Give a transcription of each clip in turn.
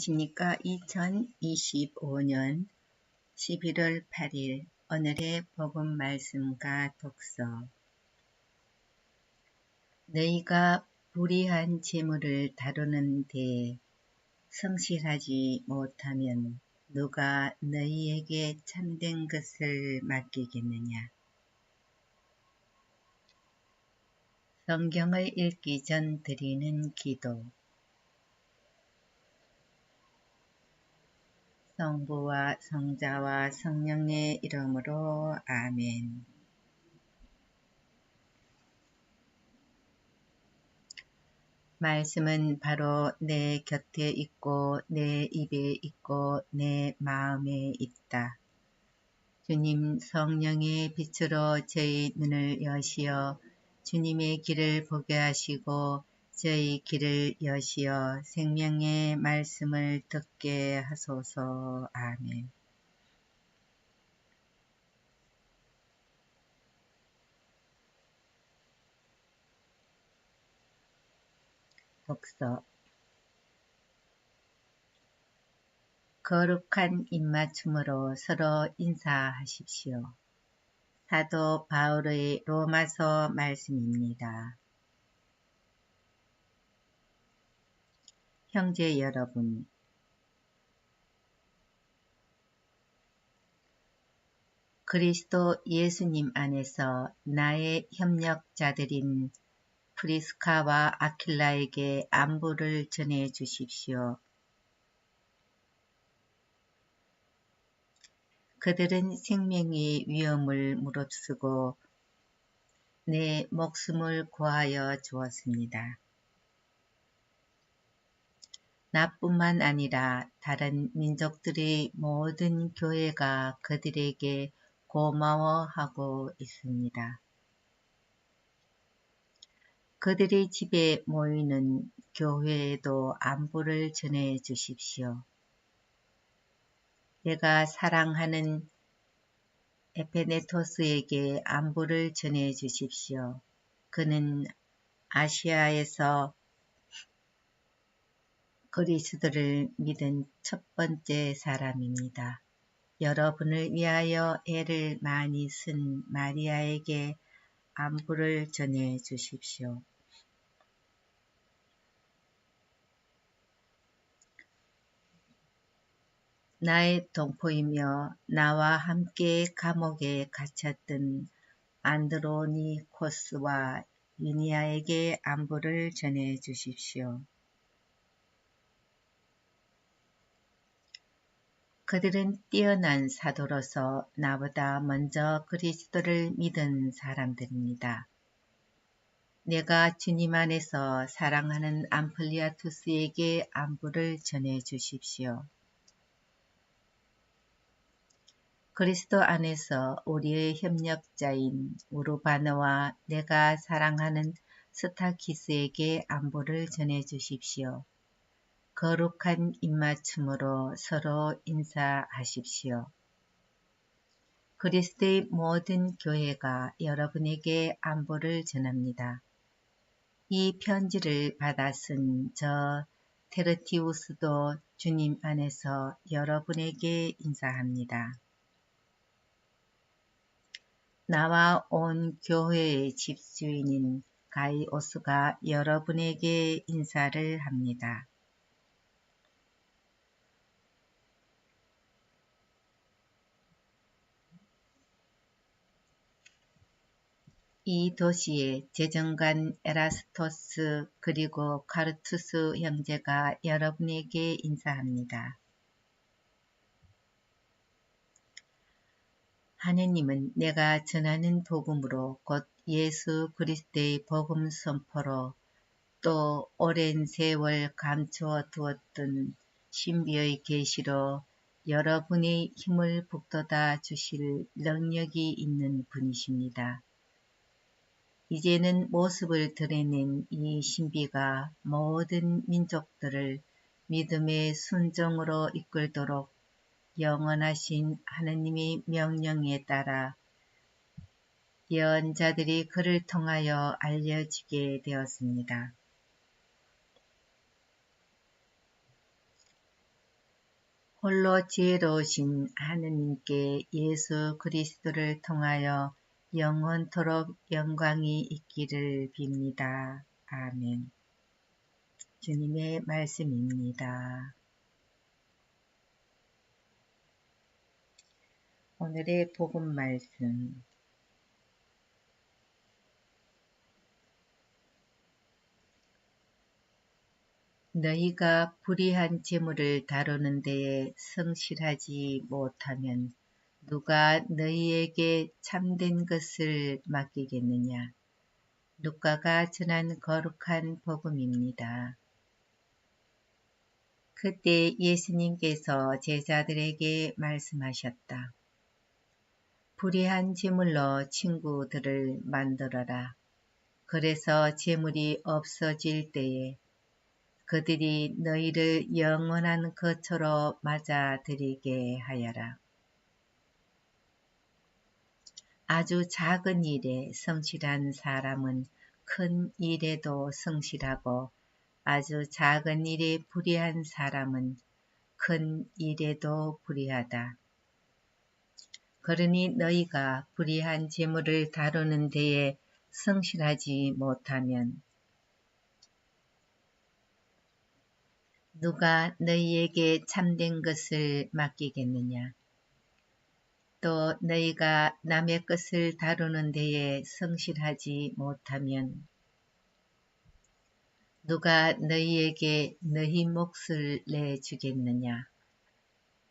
안녕하십니까. 2025년 11월 8일 오늘의 복음 말씀과 독서 너희가 불의한 재물을 다루는 데 성실하지 못하면 누가 너희에게 참된 것을 맡기겠느냐. 성경을 읽기 전 드리는 기도 성부와 성자와 성령의 이름으로 아멘. 말씀은 바로 내 곁에 있고 내 입에 있고 내 마음에 있다. 주님 성령의 빛으로 저희 눈을 여시어 주님의 길을 보게 하시고 저희 길을 여시어 생명의 말씀을 듣게 하소서. 아멘. 독서 거룩한 입맞춤으로 서로 인사하십시오. 사도 바울의 로마서 말씀입니다. 형제 여러분, 그리스도 예수님 안에서 나의 협력자들인 프리스카와 아킬라에게 안부를 전해 주십시오. 그들은 생명의 위험을 무릅쓰고 내 목숨을 구하여 주었습니다. 나뿐만 아니라 다른 민족들의 모든 교회가 그들에게 고마워하고 있습니다. 그들의 집에 모이는 교회에도 안부를 전해 주십시오. 내가 사랑하는 에페네토스에게 안부를 전해 주십시오. 그는 아시아에서 그리스도를 믿은 첫 번째 사람입니다. 여러분을 위하여 애를 많이 쓴 마리아에게 안부를 전해 주십시오. 나의 동포이며 나와 함께 감옥에 갇혔던 안드로니코스와 유니아에게 안부를 전해 주십시오. 그들은 뛰어난 사도로서 나보다 먼저 그리스도를 믿은 사람들입니다. 내가 주님 안에서 사랑하는 암플리아투스에게 안부를 전해 주십시오. 그리스도 안에서 우리의 협력자인 우르바너와 내가 사랑하는 스타키스에게 안부를 전해 주십시오. 거룩한 입맞춤으로 서로 인사하십시오. 그리스도의 모든 교회가 여러분에게 안부를 전합니다. 이 편지를 쓴저 테르티우스도 주님 안에서 여러분에게 인사합니다. 나와 온 교회의 집주인인 가이오스가 여러분에게 인사를 합니다. 이 도시의 재정관 에라스토스 그리고 카르투스 형제가 여러분에게 인사합니다. 하느님은 내가 전하는 복음으로 곧 예수 그리스도의 복음 선포로 또 오랜 세월 감추어 두었던 신비의 계시로 여러분의 힘을 북돋아 주실 능력이 있는 분이십니다. 이제는 모습을 드러낸 이 신비가 모든 민족들을 믿음의 순종으로 이끌도록 영원하신 하느님의 명령에 따라 예언자들이 그를 통하여 알려지게,、、、、、、、、、、、、、、、、、、、、,、,,,,,,,,,,,,,,,,,,,,,,,,,,,,,,,,,, 홀로 지혜로우신 하느님께 예수 그리스도를 통하여 영원토록 영광이 있기를 빕니다. 아멘. 주님의 말씀입니다. 오늘의 복음 말씀 너희가 불의한 재물을 다루는 데에 성실하지 못하면 누가 너희에게 참된 것을 맡기겠느냐. 누가가 전한 거룩한 복음입니다. 그때 예수님께서 제자들에게 말씀하셨다. 불의한 재물로 친구들을 만들어라. 그래서 재물이 없어질 때에 그들이 너희를 영원한 것처럼 맞아들이게 하여라. 아주 작은 일에 성실한 사람은 큰 일에도 성실하고 아주 작은 일에 불의한 사람은 큰 일에도 불의하다. 그러니 너희가 불의한 재물을 다루는 데에 성실하지 못하면 누가 너희에게 참된 것을 맡기겠느냐? 또 너희가 남의 것을 다루는 데에 성실하지 못하면 누가 너희에게 너희 몫을 내주겠느냐?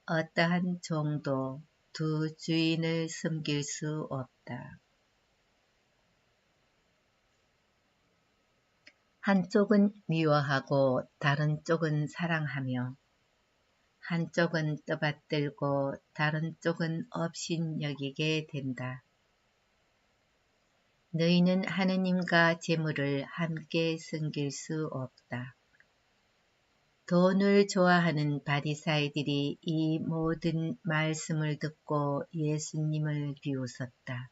어떠한 종도 두 주인을 섬길 수 없다. 한쪽은 미워하고 다른 쪽은 사랑하며 한쪽은 떠받들고 다른 쪽은 업신여기게 된다. 너희는 하느님과 재물을 함께 섬길 수 없다. 돈을 좋아하는 바리사이들이 이 모든 말씀을 듣고 예수님을 비웃었다.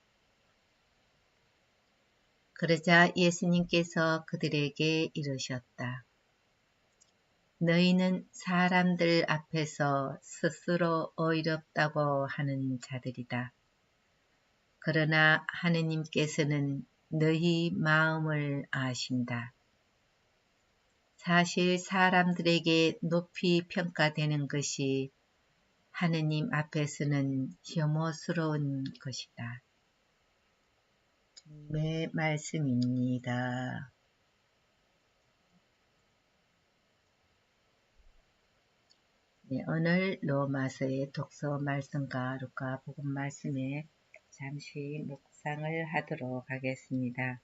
그러자 예수님께서 그들에게 이르셨다. 너희는 사람들 앞에서 스스로 어이롭다고 하는 자들이다. 그러나 하느님께서는 너희 마음을 아신다. 사실 사람들에게 높이 평가되는 것이 하느님 앞에서는 혐오스러운 것이다. 의 말씀입니다. 네, 오늘 로마서의 독서 말씀과 루카 복음 말씀에 잠시 묵상을 하도록 하겠습니다.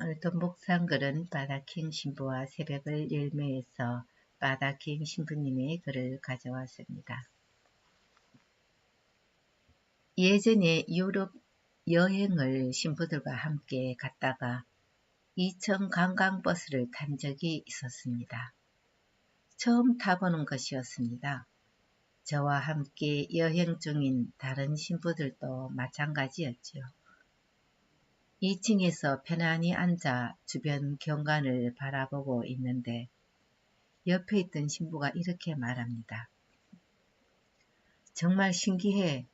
오늘도 묵상글은 바다킹 신부와 새벽을 열매에서 바다킹 신부님의 글을 가져왔습니다. 예전에 유럽 여행을 신부들과 함께 갔다가 2천 관광버스를 탄 적이 있었습니다. 처음 타보는 것이었습니다. 저와 함께 여행 중인 다른 신부들도 마찬가지였죠. 2층에서 편안히 앉아 주변 경관을 바라보고 있는데 옆에 있던 신부가 이렇게 말합니다. 정말 신기해.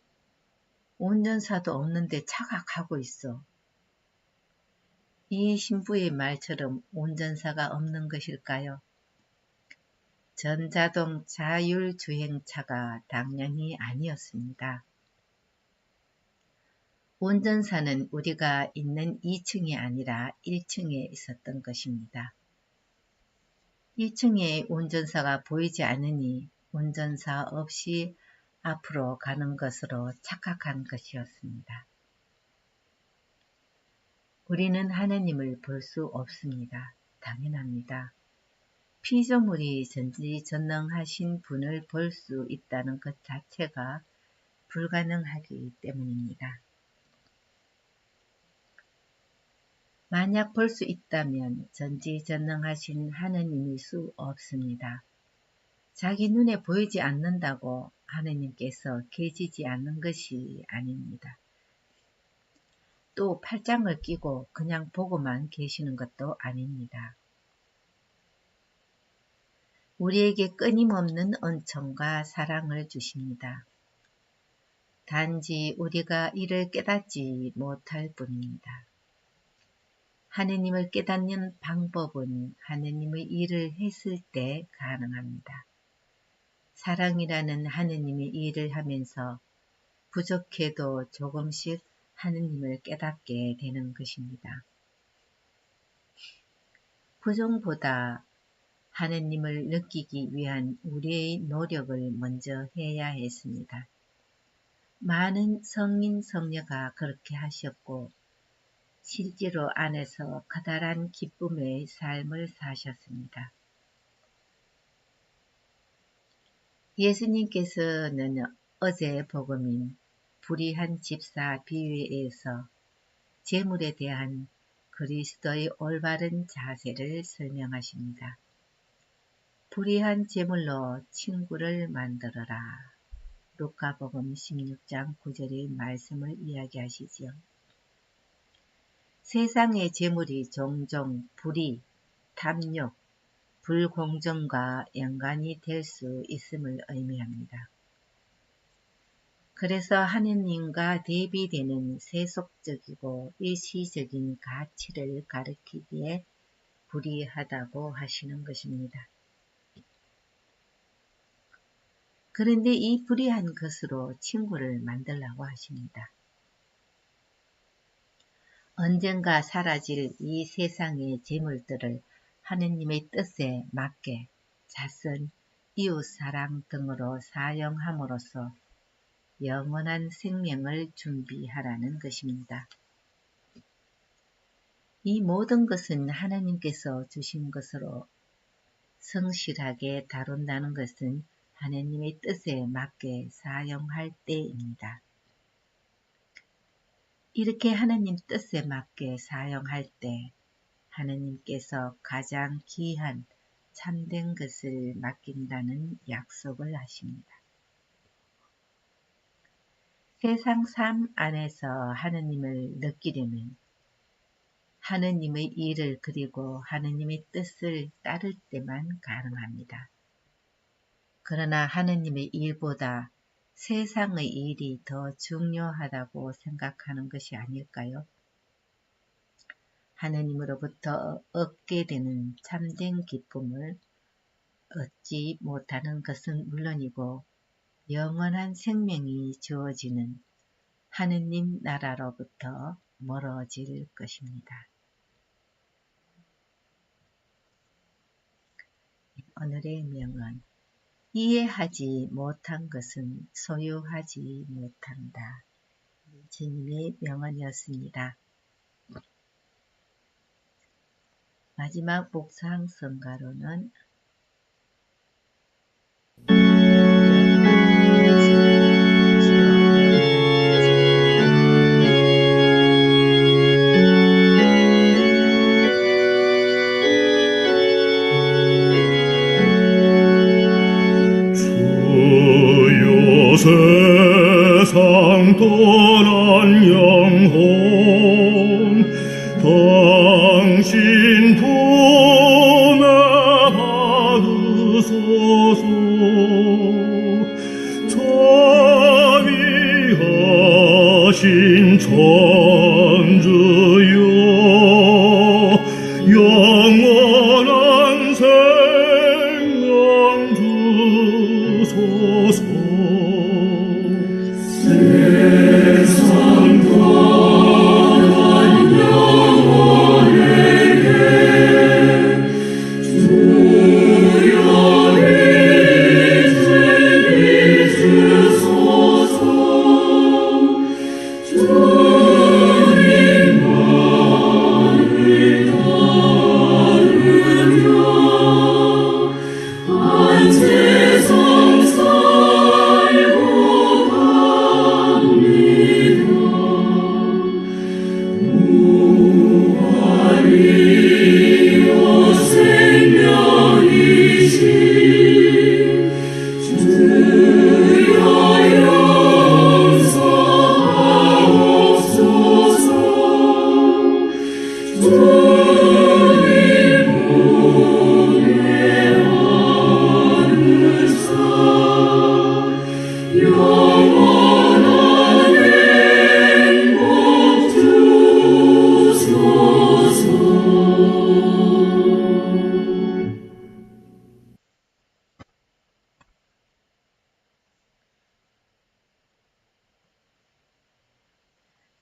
운전사도 없는데 차가 가고 있어. 이 신부의 말처럼 운전사가 없는 것일까요? 전자동 자율주행차가 당연히 아니었습니다. 운전사는 우리가 있는 2층이 아니라 1층에 있었던 것입니다. 1층에 운전사가 보이지 않으니 운전사 없이 앞으로 가는 것으로 착각한 것이었습니다. 우리는 하느님을 볼 수 없습니다. 당연합니다. 피조물이 전지전능하신 분을 볼 수 있다는 것 자체가 불가능하기 때문입니다. 만약 볼 수 있다면 전지전능하신 하느님일 수 없습니다. 자기 눈에 보이지 않는다고 하느님께서 계시지 않는 것이 아닙니다. 또 팔짱을 끼고 그냥 보고만 계시는 것도 아닙니다. 우리에게 끊임없는 은총과 사랑을 주십니다. 단지 우리가 이를 깨닫지 못할 뿐입니다. 하느님을 깨닫는 방법은 하느님의 일을 했을 때 가능합니다. 사랑이라는 하느님의 일을 하면서 부족해도 조금씩 하느님을 깨닫게 되는 것입니다. 부정보다 하느님을 느끼기 위한 우리의 노력을 먼저 해야 했습니다. 많은 성인 성녀가 그렇게 하셨고 실제로 안에서 커다란 기쁨의 삶을 사셨습니다. 예수님께서는 어제 복음인 불의한 집사 비유에서 재물에 대한 그리스도의 올바른 자세를 설명하십니다. 불의한 재물로 친구를 만들어라. 루카복음 16장 9절의 말씀을 이야기하시지요. 세상의 재물이 종종 불의, 탐욕, 불공정과 연관이 될 수 있음을 의미합니다. 그래서 하느님과 대비되는 세속적이고 일시적인 가치를 가리키기에 불이하다고 하시는 것입니다. 그런데 이 불의한 것으로 친구를 만들라고 하십니다. 언젠가 사라질 이 세상의 재물들을 하느님의 뜻에 맞게 자선, 이웃사랑 등으로 사용함으로써 영원한 생명을 준비하라는 것입니다. 이 모든 것은 하나님께서 주신 것으로 성실하게 다룬다는 것은 하나님의 뜻에 맞게 사용할 때입니다. 이렇게 하나님 뜻에 맞게 사용할 때 하나님께서 가장 귀한 참된 것을 맡긴다는 약속을 하십니다. 세상 삶 안에서 하느님을 느끼려면 하느님의 일을 그리고 하느님의 뜻을 따를 때만 가능합니다. 그러나 하느님의 일보다 세상의 일이 더 중요하다고 생각하는 것이 아닐까요? 하느님으로부터 얻게 되는 참된 기쁨을 얻지 못하는 것은 물론이고 영원한 생명이 주어지는 하느님 나라로부터 멀어질 것입니다. 오늘의 명언 이해하지 못한 것은 소유하지 못한다. 주님의 명언이었습니다. 마지막 묵상 성가로는 주여 세상 떠 자비하 to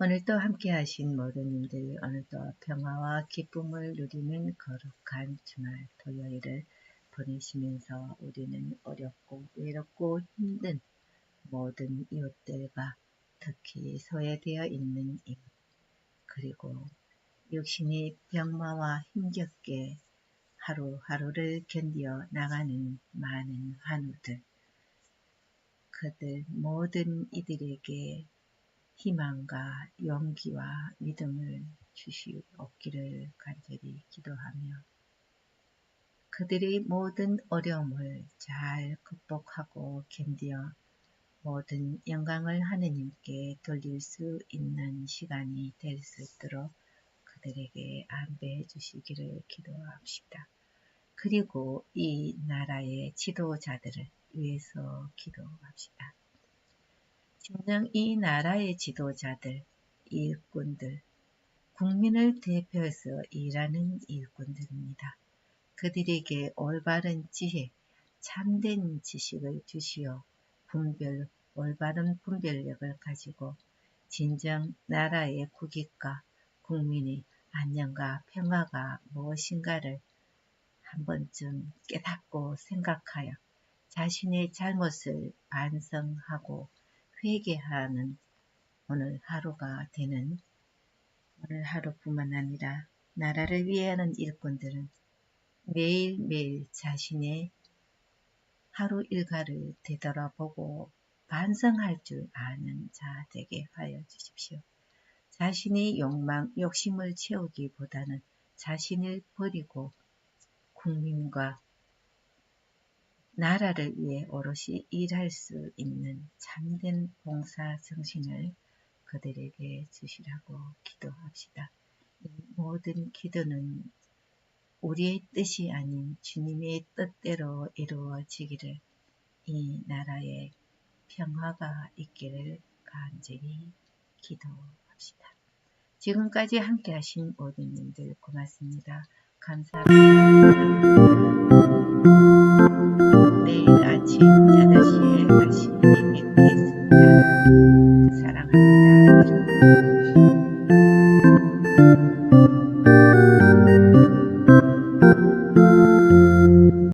오늘도 함께 하신 모든 님들 오늘도 평화와 기쁨을 누리는 거룩한 주말 토요일을 보내시면서 우리는 어렵고 외롭고 힘든 모든 이웃들과 특히 소외되어 있는 임 그리고 육신이 병마와 힘겹게 하루하루를 견디어 나가는 많은 환우들 그들 모든 이들에게 희망과 용기와 믿음을 주시옵기를 간절히 기도하며 그들의 모든 어려움을 잘 극복하고 견디어 모든 영광을 하느님께 돌릴 수 있는 시간이 될 수 있도록 그들에게 안배해 주시기를 기도합시다. 그리고 이 나라의 지도자들을 위해서 기도합시다. 진정 이 나라의 지도자들, 일꾼들, 국민을 대표해서 일하는 일꾼들입니다. 그들에게 올바른 지혜, 참된 지식을 주시어 분별, 올바른 분별력을 가지고 진정 나라의 국익과 국민의 안녕과 평화가 무엇인가를 한 번쯤 깨닫고 생각하여 자신의 잘못을 반성하고 회개하는 오늘 하루가 되는 오늘 하루뿐만 아니라 나라를 위하는 일꾼들은 매일매일 자신의 하루 일과를 되돌아보고 반성할 줄 아는 자 되게 하여 주십시오. 자신의 욕망, 욕심을 채우기보다는 자신을 버리고 국민과 나라를 위해 오롯이 일할 수 있는 참된 봉사 정신을 그들에게 주시라고 기도합시다. 이 모든 기도는 우리의 뜻이 아닌 주님의 뜻대로 이루어지기를 이 나라에 평화가 있기를 간절히 기도합시다. 지금까지 함께 하신 모든 분들 고맙습니다. 감사합니다. Instagram.